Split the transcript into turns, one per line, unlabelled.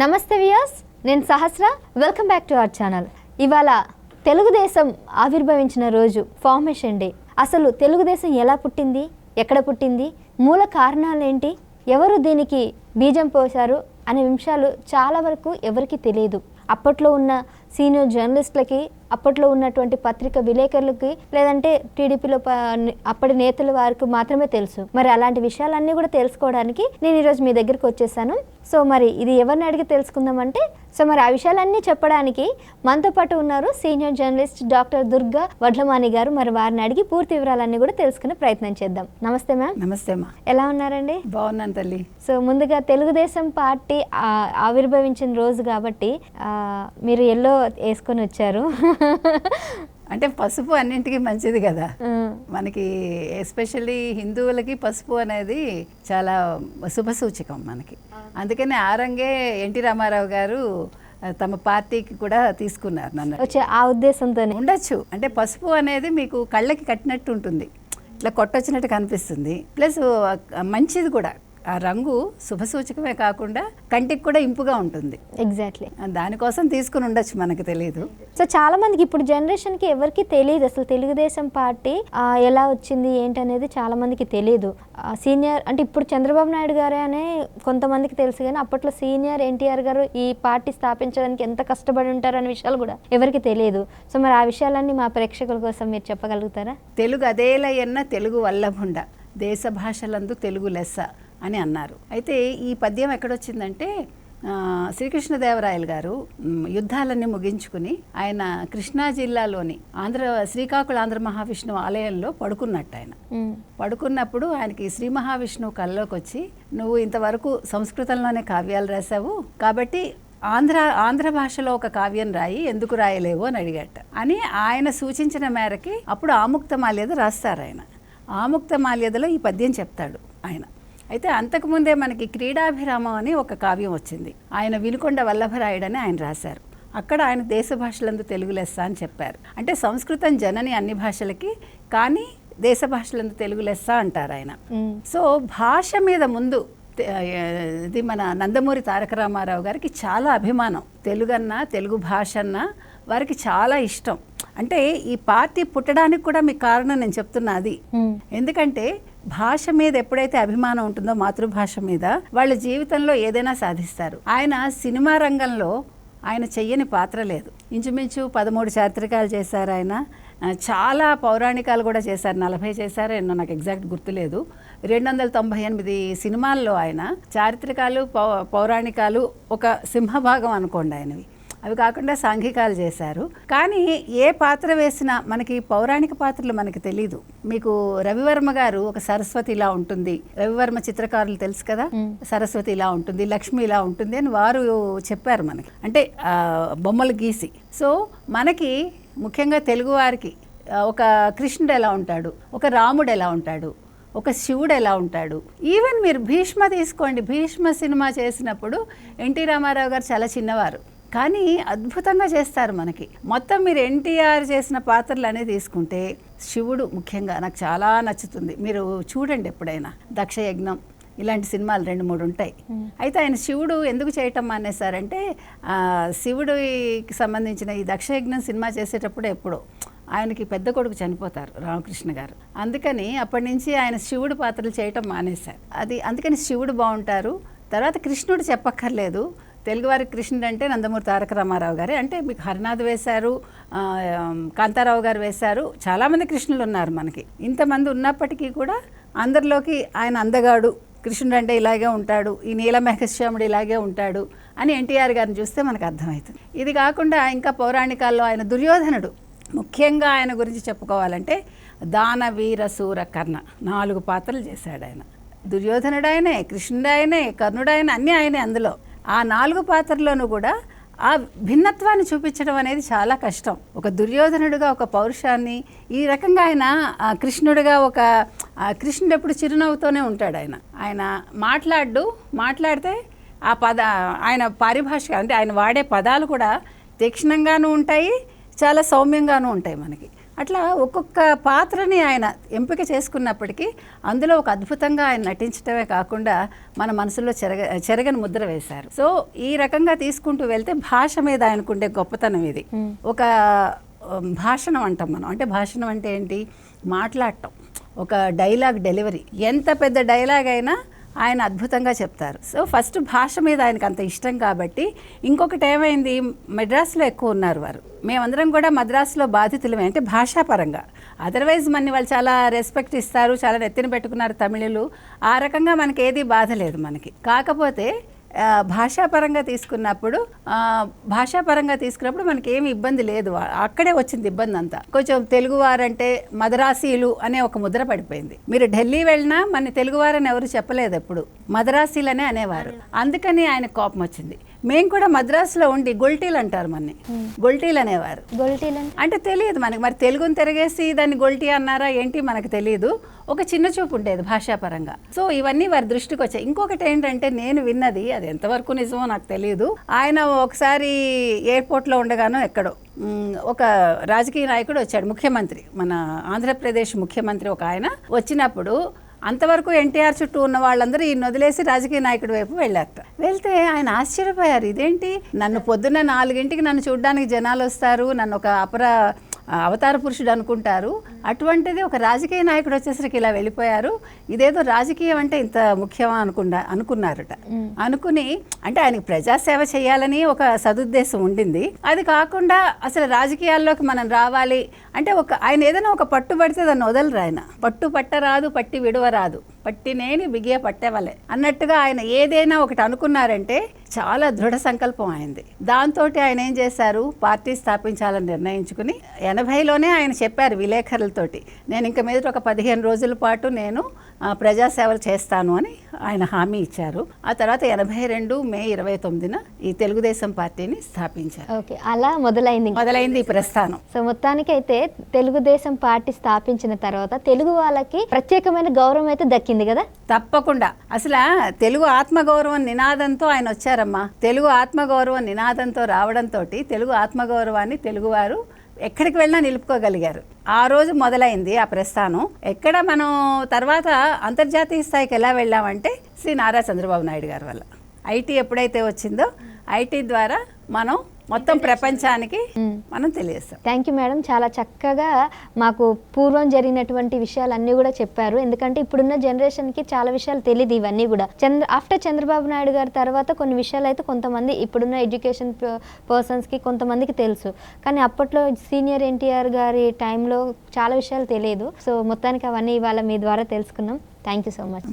నమస్తే వియాస్ నేను Sahasra. Welcome back to our channel. ఇవాళ తెలుగుదేశం ఆవిర్భవించిన రోజు ఫార్మేషన్ డే. అసలు తెలుగుదేశం ఎలా పుట్టింది? ఎక్కడ పుట్టింది? మూల కారణాలు ఏంటి? ఎవరు దీనికి బీజం పోశారు? అనే అంశాలు చాలా వరకు ఎవరికి తెలియదు. అప్పట్లో ఉన్న సీనియర్ జర్నలిస్టులకి అప్పట్లో ఉన్నటువంటి పత్రిక విలేకరులకి లేదంటే టీడీపీలో అప్పటి నేతల వారికి మాత్రమే తెలుసు. మరి అలాంటి విషయాలన్నీ కూడా తెలుసుకోవడానికి నేను ఈరోజు మీ దగ్గరికి వచ్చేసాను. సో మరి ఇది ఎవరిని అడిగి తెలుసుకుందామంటే సో మరి ఆ విషయాలన్నీ చెప్పడానికి మనతో పాటు ఉన్నారు senior journalist doctor Durga Vadlamani గారు. మరి వారిని అడిగి పూర్తి వివరాలన్నీ కూడా తెలుసుకునే ప్రయత్నం చేద్దాం. నమస్తే మ్యామ్.
నమస్తే అమ్మా
ఎలా ఉన్నారండి?
బాగున్నాను తల్లి.
సో ముందుగా తెలుగుదేశం పార్టీ ఆవిర్భవించిన రోజు కాబట్టి మీరు ఎల్లో వేసుకొని వచ్చారు.
అంటే పసుపు అన్నింటికి మంచిది కదా. మనకి ఎస్పెషల్లీ హిందువులకి పసుపు అనేది చాలా శుభ సూచకం మనకి. అందుకని ఆ రంగే ఎన్టీ రామారావు గారు తమ పార్టీకి కూడా తీసుకున్నారు నన్ను.
వచ్చే ఆ ఉద్దేశంతోనే.
ఉండొచ్చు. అంటే పసుపు అనేది మీకు కళ్ళకి కట్టినట్టు ఉంటుంది. ఇట్లా కొట్టొచ్చినట్టు కనిపిస్తుంది. ప్లస్ మంచిది కూడా. ఆ రంగు శుభసూచకమే కాకుండా కంటికి కూడా ఇంపుగా ఉంటుంది.
ఎగ్జాక్ట్లీ
దానికోసం తీసుకుని ఉండొచ్చు మనకు తెలియదు
సో చాలా మందికి ఇప్పుడు జనరేషన్కి ఎవరికి తెలియదు అసలు తెలుగుదేశం పార్టీ ఎలా వచ్చింది ఏంటి అనేది చాలా మందికి తెలియదు సీనియర్ అంటే ఇప్పుడు చంద్రబాబు నాయుడు గారే అనే కొంతమందికి తెలుసు కానీ అప్పట్లో సీనియర్ ఎన్టీఆర్ గారు ఈ పార్టీ స్థాపించడానికి ఎంత కష్టపడి ఉంటారు అనే విషయాలు కూడా ఎవరికి తెలియదు సో మరి ఆ విషయాలన్నీ మా ప్రేక్షకుల కోసం మీరు చెప్పగలుగుతారా?
తెలుగు అదేలయన్న తెలుగు వల్లభుండ. దేశ భాషలందు తెలుగు లెస్స. అని అన్నారు. అయితే ఈ పద్యం ఎక్కడొచ్చిందంటే శ్రీకృష్ణదేవరాయలు గారు యుద్ధాలన్నీ ముగించుకుని ఆయన కృష్ణా జిల్లాలోని ఆంధ్ర శ్రీకాకుళ ఆంధ్ర మహావిష్ణువు ఆలయంలో పడుకున్నట్టు ఆయన. పడుకున్నప్పుడు ఆయనకి శ్రీ మహావిష్ణువు కల్లోకి వచ్చి నువ్వు ఇంతవరకు సంస్కృతంలోనే కావ్యాలు రాశావు కాబట్టి ఆంధ్ర ఆంధ్ర భాషలో ఒక కావ్యం రాయి ఎందుకు రాయలేవు అని అడిగట. అని ఆయన సూచించిన మేరకి అప్పుడు ఆముక్తమాల్యద రాస్తారు ఆయన. ఆముక్తమాల్యదలో ఈ పద్యం చెప్తాడు ఆయన. అయితే అంతకుముందే మనకి క్రీడాభిరామం అని ఒక కావ్యం వచ్చింది. ఆయన వినుకొండ వల్లభరాయుడని ఆయన రాశారు. అక్కడ ఆయన దేశ భాషలందు తెలుగు లెస్స అని చెప్పారు. అంటే సంస్కృతం జనని అన్ని భాషలకి కానీ దేశ భాషలందు తెలుగు లెస్స అంటారు ఆయన. సో భాష మీద ముందు ఇది మన నందమూరి తారక రామారావు గారికి చాలా అభిమానం. తెలుగన్నా తెలుగు భాష అన్నా వారికి చాలా ఇష్టం. అంటే ఈ పార్టీ పుట్టడానికి కూడా మీకు కారణం నేను చెప్తున్నా అది. ఎందుకంటే భాష మీద ఎప్పుడైతే అభిమానం ఉంటుందో మాతృభాష మీద వాళ్ళ జీవితంలో ఏదైనా సాధిస్తారు. ఆయన సినిమా రంగంలో ఆయన చెయ్యని పాత్ర లేదు. ఇంచుమించు పదమూడు చారిత్రకాలు చేశారు ఆయన. చాలా పౌరాణికాలు కూడా చేశారు. నలభై చేశారు. ఎన్నో నాకు ఎగ్జాక్ట్ గుర్తులేదు రెండు వందల తొంభై ఎనిమిది సినిమాల్లో ఆయన చారిత్రకాలు పౌ పౌరాణికాలు ఒక సింహభాగం అనుకోండి ఆయనవి. అవి కాకుండా సాంఘికాలు చేశారు. కానీ ఏ పాత్ర వేసినా మనకి పౌరాణిక పాత్రలు మనకి తెలీదు. మీకు రవివర్మ గారు ఒక సరస్వతి ఇలా ఉంటుంది. రవివర్మ చిత్రకారులు తెలుసు కదా? సరస్వతి ఇలా ఉంటుంది లక్ష్మి ఇలా ఉంటుంది అని వారు చెప్పారు మనకి. అంటే బొమ్మలు గీసి. సో మనకి ముఖ్యంగా తెలుగు వారికి ఆ, ఒక కృష్ణుడు ఎలా ఉంటాడు? ఒక రాముడు ఎలా ఉంటాడు? ఒక శివుడు ఎలా ఉంటాడు? ఈవెన్ మీరు భీష్మ తీసుకోండి. భీష్మ సినిమా చేసినప్పుడు ఎన్టీ రామారావు గారు చాలా చిన్నవారు. కానీ అద్భుతంగా చేస్తారు మనకి. మొత్తం మీరు ఎన్టీఆర్ చేసిన పాత్రలు అనేది తీసుకుంటే శివుడు ముఖ్యంగా నాకు చాలా నచ్చుతుంది. మీరు చూడండి ఎప్పుడైనా దక్షయజ్ఞం ఇలాంటి సినిమాలు రెండు మూడు ఉంటాయి. అయితే ఆయన శివుడు ఎందుకు చేయటం మానేశారంటే శివుడికి సంబంధించిన ఈ దక్షయజ్ఞం సినిమా చేసేటప్పుడు ఎప్పుడో ఆయనకి పెద్ద కొడుకు చనిపోతారు రామకృష్ణ గారు. అందుకని అప్పటి నుంచి ఆయన శివుడు పాత్రలు చేయటం మానేశారు. అది అందుకని శివుడు బాగుంటారు. తర్వాత కృష్ణుడు చెప్పక్కర్లేదు. తెలుగువారి కృష్ణుడు అంటే నందమూరి తారక రామారావు గారే. అంటే మీకు హరినాథ్ వేశారు కాంతారావు గారు వేశారు. చాలామంది కృష్ణులు ఉన్నారు మనకి. ఇంతమంది ఉన్నప్పటికీ కూడా అందరిలోకి ఆయన అందగాడు. కృష్ణుడు అంటే ఇలాగే ఉంటాడు ఈ నీలమేఘశ్యాముడు ఇలాగే ఉంటాడు అని ఎన్టీఆర్ గారిని చూస్తే మనకు అర్థమవుతుంది. ఇది కాకుండా ఇంకా పౌరాణికాల్లో ఆయన దుర్యోధనుడు. ముఖ్యంగా ఆయన గురించి చెప్పుకోవాలంటే దాన వీర సూర కర్ణ నాలుగు పాత్రలు చేశాడు ఆయన. దుర్యోధనుడు ఆయనే కృష్ణుడు ఆయనే కర్ణుడు ఆయన అన్నీ ఆయనే అందులో. ఆ నాలుగు పాత్రల్లోనూ కూడా ఆ భిన్నత్వాన్ని చూపించడం అనేది చాలా కష్టం. ఒక దుర్యోధనుడుగా ఒక పౌరుషాన్ని ఈ రకంగా ఆయన ఆ, కృష్ణుడిగా ఒక కృష్ణుడు ఎప్పుడు చిరునవ్వుతోనే ఉంటాడు ఆయన. ఆయన మాట్లాడు మాట్లాడితే ఆ పద ఆయన పారిభాష అంటే ఆయన వాడే పదాలు కూడా తీక్షణంగానూ ఉంటాయి చాలా సౌమ్యంగానూ ఉంటాయి మనకి. అట్లా ఒక్కొక్క పాత్రని ఆయన ఎంపిక చేసుకున్నప్పటికీ అందులో ఒక అద్భుతంగా ఆయన నటించడమే కాకుండా మన మనసులో చెరగ చెరగని ముద్ర వేశారు. సో ఈ రకంగా తీసుకుంటూ వెళ్తే భాష మీద ఆయనకుండే గొప్పతనం ఇది. ఒక భాషణం అంటాం మనం. అంటే భాషణం అంటే ఏంటి? మాట్లాడటం. ఒక డైలాగ్ డెలివరీ. ఎంత పెద్ద డైలాగ్ అయినా ఆయన అద్భుతంగా చెప్తారు. సో ఫస్ట్ భాష మీద ఆయనకు అంత ఇష్టం కాబట్టి ఇంకొకటి ఏమైంది? మెడ్రాస్లో ఎక్కువ ఉన్నారు వారు. మేమందరం కూడా మద్రాసులో బాధితులమే అంటే భాషాపరంగా. అదర్వైజ్ మన వాళ్ళు చాలా రెస్పెక్ట్ ఇస్తారు చాలా నెత్తిన పెట్టుకున్నారు తమిళులు. ఆ రకంగా మనకి ఏది బాధ లేదు మనకి. కాకపోతే భాషాపరంగా తీసుకున్నప్పుడు భాషాపరంగా తీసుకున్నప్పుడు మనకి ఏమి ఇబ్బంది లేదు. అక్కడే వచ్చింది ఇబ్బంది అంతా కొంచెం తెలుగువారంటే మదరాసీలు అనే ఒక ముద్ర పడిపోయింది. మీరు ఢిల్లీ వెళ్ళినా మన తెలుగువారని ఎవరు చెప్పలేదు ఎప్పుడు. మదరాసీలనే అనేవారు. అందుకని ఆయన కోపం వచ్చింది. మేము కూడా మద్రాసులో ఉండి గొల్టీలు అంటారు మనని. గొల్టీలు అనేవారు. అంటే? తెలియదు మనకి. మరి తెలుగుని తిరగేసి దాన్ని గొల్టీ అన్నారా ఏంటి మనకు తెలియదు ఒక చిన్న చూపు ఉండేది భాషాపరంగా. సో ఇవన్నీ వారి దృష్టికి వచ్చాయి. ఇంకొకటి ఏంటంటే నేను విన్నది అది ఎంతవరకు నిజమో నాకు తెలియదు ఆయన ఒకసారి ఎయిర్పోర్ట్లో ఉండగానో ఎక్కడో ఒక రాజకీయ నాయకుడు వచ్చాడు ముఖ్యమంత్రి. మన ఆంధ్రప్రదేశ్ ముఖ్యమంత్రి ఒక ఆయన. వచ్చినప్పుడు అంతవరకు ఎన్టీఆర్ చుట్టూ ఉన్న వాళ్ళందరూ ఈయన వదిలేసి రాజకీయ నాయకుడి వైపు వెళ్ళారట వెళ్తే ఆయన ఆశ్చర్యపోయారు. ఇదేంటి? నన్ను పొద్దున్న నాలుగింటికి నన్ను చూడడానికి జనాలు వస్తారు. నన్ను ఒక అపర అవతార పురుషుడు అనుకుంటారు. అటువంటిది ఒక రాజకీయ నాయకుడు వచ్చేసరికి ఇలా వెళ్ళిపోయారు. ఇదేదో రాజకీయం అంటే ఇంత ముఖ్యమా అనుకున్నా అనుకున్నారట. అనుకుని అంటే ఆయనకి ప్రజాసేవ చేయాలని ఒక సదుద్దేశం ఉండింది. అది కాకుండా అసలు రాజకీయాల్లోకి మనం రావాలి అంటే ఒక ఆయన ఏదైనా ఒక పట్టు పడితే దాన్ని వదలరు ఆయన. పట్టు పట్టరాదు పట్టి విడవరాదు. పట్టినేని బిగియ పట్టేవలే. అన్నట్టుగా ఆయన ఏదైనా ఒకటి అనుకున్నారంటే చాలా దృఢ సంకల్పం అయింది దాంతో ఆయన ఏం చేశారు? పార్టీ స్థాపించాలని నిర్ణయించుకుని ఎనభైలోనే ఆయన చెప్పారు విలేకరులతోటి నేను ఇంక మీద ఒక పదిహేను రోజుల పాటు నేను ప్రజాసేవలు చేస్తాను అని ఆయన హామీ ఇచ్చారు. ఆ తర్వాత ఎనభై రెండు మే ఇరవై తొమ్మిదిన ఈ తెలుగుదేశం పార్టీని స్థాపించారు.
ఓకే అలా మొదలైంది.
మొదలైంది ఈ ప్రస్థానం.
సో మొత్తానికైతే తెలుగుదేశం పార్టీ స్థాపించిన తర్వాత తెలుగు వాళ్ళకి ప్రత్యేకమైన గౌరవం అయితే దక్కింది కదా?
తప్పకుండా. అసలు తెలుగు ఆత్మగౌరవం నినాదంతో ఆయన వచ్చారమ్మా. తెలుగు ఆత్మగౌరవం నినాదంతో రావడంతో తెలుగు ఆత్మగౌరవాన్ని తెలుగువారు ఎక్కడికి వెళ్ళినా నిలుపుకోగలిగారు. ఆ రోజు మొదలైంది ఆ ప్రస్థానం. ఎక్కడ మనం తర్వాత అంతర్జాతీయ స్థాయికి ఎలా వెళ్ళామంటే శ్రీ నారా చంద్రబాబు నాయుడు గారి వల్ల. ఐటీ ఎప్పుడైతే వచ్చిందో ఐటీ ద్వారా మనం మొత్తం ప్రపంచానికి మనం తెలియస్తాం
థ్యాంక్ యూ మేడం చాలా చక్కగా మాకు పూర్వం జరిగినటువంటి విషయాలన్నీ కూడా చెప్పారు. ఎందుకంటే ఇప్పుడున్న జనరేషన్కి చాలా విషయాలు తెలియదు ఇవన్నీ కూడా. చంద్ర ఆఫ్టర్ చంద్రబాబు నాయుడు గారి తర్వాత కొన్ని విషయాలు అయితే కొంతమంది ఇప్పుడున్న ఎడ్యుకేషన్ పర్సన్స్కి కొంతమందికి తెలుసు. కానీ అప్పట్లో సీనియర్ ఎన్టీఆర్ గారి టైంలో చాలా విషయాలు తెలియదు సో మొత్తానికి అవన్నీ ఇవాళ మీ ద్వారా తెలుసుకున్నాం. Thank you so much